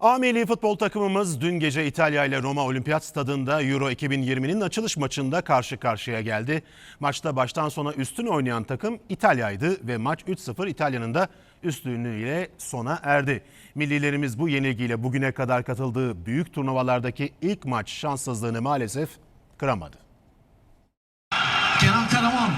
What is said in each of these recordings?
A milli futbol takımımız dün gece İtalya ile Roma Olimpiyat Stadında Euro 2020'nin açılış maçında karşı karşıya geldi. Maçta baştan sona üstün oynayan takım İtalya'ydı ve maç 3-0 İtalya'nın da üstünlüğüyle sona erdi. Millilerimiz bu yenilgiyle bugüne kadar katıldığı büyük turnuvalardaki ilk maç şanssızlığını maalesef kıramadı. Kenan Karaman.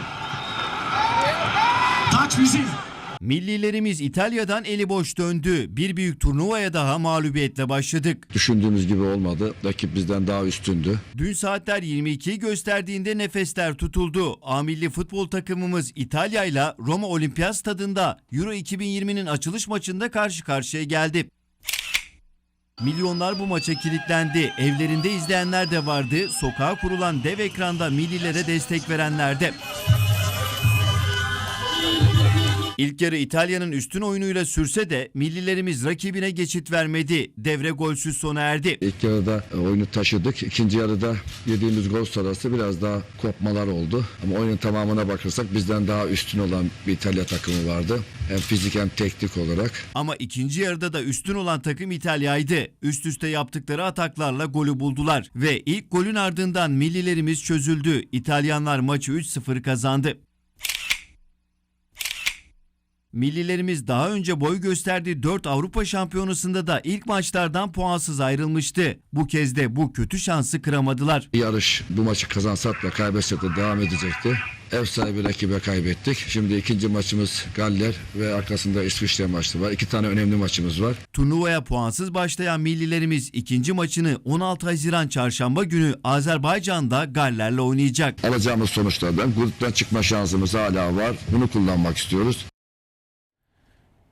Taç bizim. Millilerimiz İtalya'dan eli boş döndü. Bir büyük turnuvaya daha mağlubiyetle başladık. Düşündüğümüz gibi olmadı. Rakip bizden daha üstündü. Dün saatler 22'yi gösterdiğinde nefesler tutuldu. A milli futbol takımımız İtalya ile Roma Olimpiyat Stadında Euro 2020'nin açılış maçında karşı karşıya geldi. Milyonlar bu maça kilitlendi. Evlerinde izleyenler de vardı. Sokağa kurulan dev ekranda millilere destek verenler de. İlk yarı İtalya'nın üstün oyunuyla sürse de millilerimiz rakibine geçit vermedi. Devre golsüz sona erdi. İlk yarıda e, oyunu taşıdık. İkinci yarıda yediğimiz gol sonrası biraz daha kopmalar oldu. Ama oyunun tamamına bakırsak bizden daha üstün olan bir İtalya takımı vardı. Hem fizik hem teknik olarak. Ama ikinci yarıda da üstün olan takım İtalya'ydı. Üst üste yaptıkları ataklarla golü buldular ve ilk golün ardından millilerimiz çözüldü. İtalyanlar maçı 3-0 kazandı. Millilerimiz daha önce boy gösterdiği 4 Avrupa Şampiyonası'nda da ilk maçlardan puansız ayrılmıştı. Bu kez de bu kötü şansı kıramadılar. Yarış bu maçı kazansak da kaybetsek de devam edecekti. Ev sahibi rakibe kaybettik. Şimdi ikinci maçımız Galler ve arkasında İsviçre maçı var. İki tane önemli maçımız var. Turnuvaya puansız başlayan millilerimiz ikinci maçını 16 Haziran Çarşamba günü Azerbaycan'da Galler'le oynayacak. Alacağımız sonuçlardan gruptan çıkma şansımız hala var. Bunu kullanmak istiyoruz.